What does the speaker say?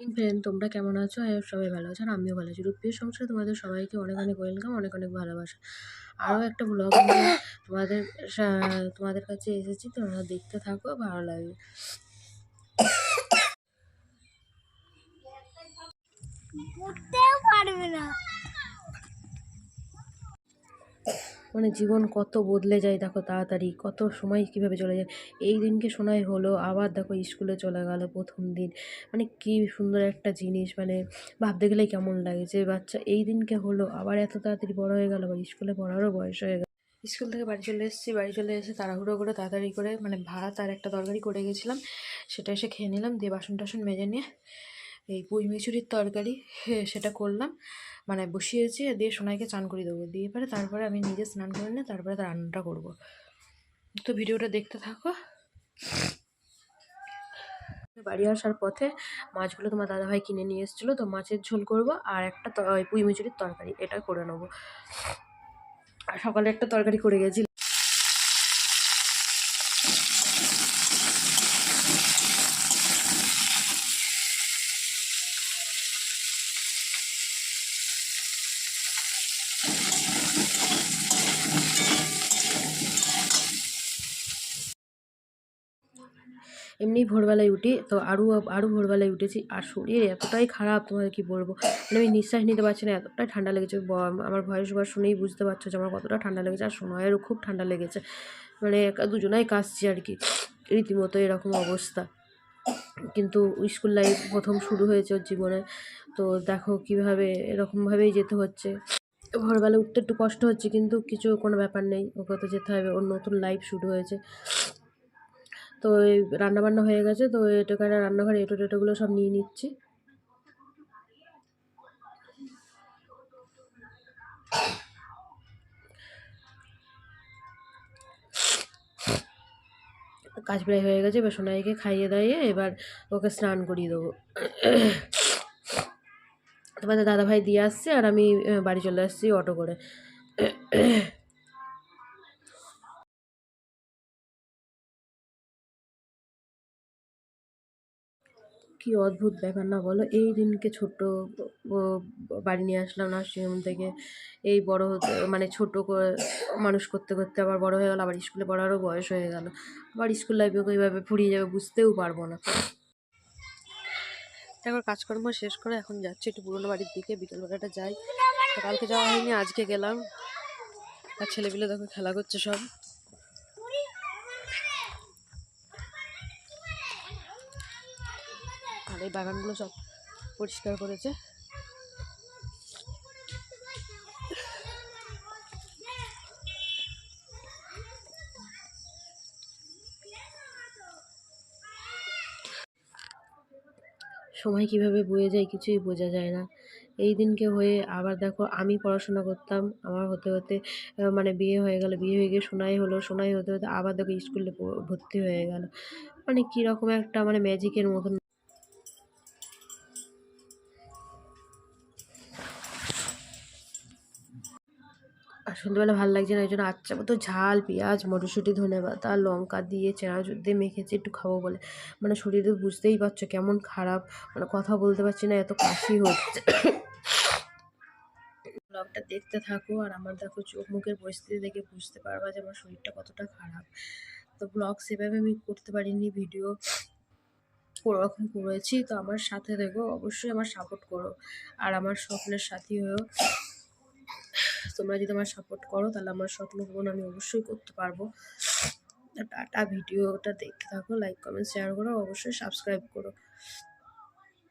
Friend তোমরা কেমন আছো? আই সবাই ভালো আছো, আর আমিও ভালো আছি। রূপীয় সংসার তোমাদের সবাইকে অনেক অনেক ওয়েলকাম অনেক অনেক ভালোবাসা। আরও একটা ব্লগ তোমাদের তোমাদের কাছে এসেছি, তোমরা দেখতে থাকো, ভালো লাগবে। না। মানে জীবন কত বদলে যায় দেখো তাড়াতাড়ি, কত সময় কীভাবে চলে যায়। এই দিনকে শোনাই হলো, আবার দেখো স্কুলে চলে গেল প্রথম দিন। মানে কি সুন্দর একটা জিনিস মানে ভাবতে গেলেই কেমন লাগে যে বাচ্চা এই দিনকে হলো, আবার এত তাড়াতাড়ি বড় হয়ে গেল, আবার স্কুলে পড়ারও বয়স হয়ে গেল। স্কুল থেকে বাড়ি চলে এসেছি, বাড়ি চলে এসে তাড়াহুড়ো করে তাড়াতাড়ি করে মানে ভাত আর একটা তরকারি করে গেছিলাম। সেটা এসে খেয়ে নিলাম, দিয়ে বাসন টাসন মেজে নিয়ে এই পুঁই মিচুরির তরকারি সেটা করলাম। মানে বসিয়েছি দিয়ে সোনাইকে চান করে দেবো। দিয়ে পরে তারপরে আমি নিজে স্নান করে নিয়ে তারপরে তার রান্নাটা করব। তো ভিডিওটা দেখতে থাকো। বাড়ি আসার পথে মাছগুলো তোমার দাদাভাই কিনে নিয়ে এসেছিল, তো মাছের ঝোল করব আর একটা পুঁই মিচুরির তরকারি, এটা করে নেব। আর সকালে একটা তরকারি করে গেছি। এমনি ভোরবেলায় উঠি, তো আরও আরও ভোরবেলায় উঠেছি। আর শরীর এতটাই খারাপ, তোমাদের কি বলব? মানে আমি নিঃশ্বাস নিতে পারছি না, এতটাই ঠান্ডা লেগেছে। আমার ভয়েস ওভার শুনেই বুঝতে পারছ যে আমার কতটা ঠান্ডা লেগেছে, আর সোনয়েরও খুব ঠান্ডা লেগেছে। মানে একা- দুজনাই কাশছি আর কি, রীতিমতো এরকম অবস্থা। কিন্তু স্কুল লাইফ প্রথম শুরু হয়েছে ওর জীবনে, তো দেখো কীভাবে, এরকমভাবেই যেতে হচ্ছে। ভোরবেলা উঠতে একটু কষ্ট হচ্ছে, কিন্তু কিছু কোনো ব্যাপার নেই, ওকে তো যেতে হবে, ওর নতুন লাইফ শুরু হয়েছে। তো রান্নাবান্না হয়ে গেছে, তো এটাকার রান্নাঘরে এটো টেটোগুলো সব নিয়ে নিচ্ছি। কাজ প্রায় হয়ে গেছে, এবার সোনাইকে খাইয়ে দাইয়ে এবার ওকে স্নান করিয়ে দেবো। তোমাদের দাদাভাই দিয়ে আসছে আর আমি বাড়ি চলে আসছি অটো করে। কি অদ্ভুত ব্যাপার না বলো? এই দিনকে ছোট্ট ও বাড়ি নিয়ে আসলাম নার্সিংহোম থেকে এই বড় হতে মানে ছোট মানুষ করতে করতে আবার বড় হয়ে গেল, আবার স্কুলে পড়ারও বয়স হয়ে গেল। আবার স্কুল লাইফে এইভাবে ফুরিয়ে যাবে বুঝতেও পারব না। তারপর কাজকর্ম শেষ করে এখন যাচ্ছি একটু পুরোনো বাড়ির দিকে, বিকেলবেলাটা যাই। কালকে যাওয়া হয়নি, আজকে গেলাম। আর ছেলেপিলে দেখো খেলা করছে সব। আর এই বাগানগুলো সব পরিষ্কার করেছে। সময় কীভাবে বয়ে যায় কিছুই বোঝা যায় না। এই দিনকে হয়ে আবার দেখো আমি পড়াশোনা করতাম, আমার হতে হতে মানে বিয়ে হয়ে গেল, বিয়ে হয়ে গিয়ে সোনাই হলো, সোনাই হতে হতে আবার দেখো স্কুলে ভর্তি হয়ে গেল। মানে কীরকম একটা মানে ম্যাজিকের মতন সন্ধ্যেবেলা ভালো লাগছে না, ওই জন্য আচ্ছা মতো ঝাল, পেঁয়াজ, মটরশুঁটি ধনে পাতা লঙ্কা দিয়ে চেনাচুর দিয়ে মেখেছি, একটু খাব বলে। মানে শরীরে বুঝতেই পারছ কেমন খারাপ মানে কথা বলতে পারছি না, এত কাশি হচ্ছে। ব্লগটা দেখতে থাকো আর আমার দেখো চোখ মুখের পরিস্থিতি দেখে বুঝতে পারবা যে আমার শরীরটা কতটা খারাপ। তো ব্লগ সেভাবে আমি করতে পারিনি, ভিডিও ওরকম করেছি। তো আমার সাথে দেখো অবশ্যই আমার সাপোর্ট করো। আর আমার স্বপ্নের সাথী হয়েও তোমরা যদি আমার সাপোর্ট করো, তাহলে আমার স্বপ্ন পূরণ আমি অবশ্যই করতে পারব। টাটা, ভিডিওটা দেখতে থাকো লাইক কমেন্ট শেয়ার করো, অবশ্যই সাবস্ক্রাইব করো।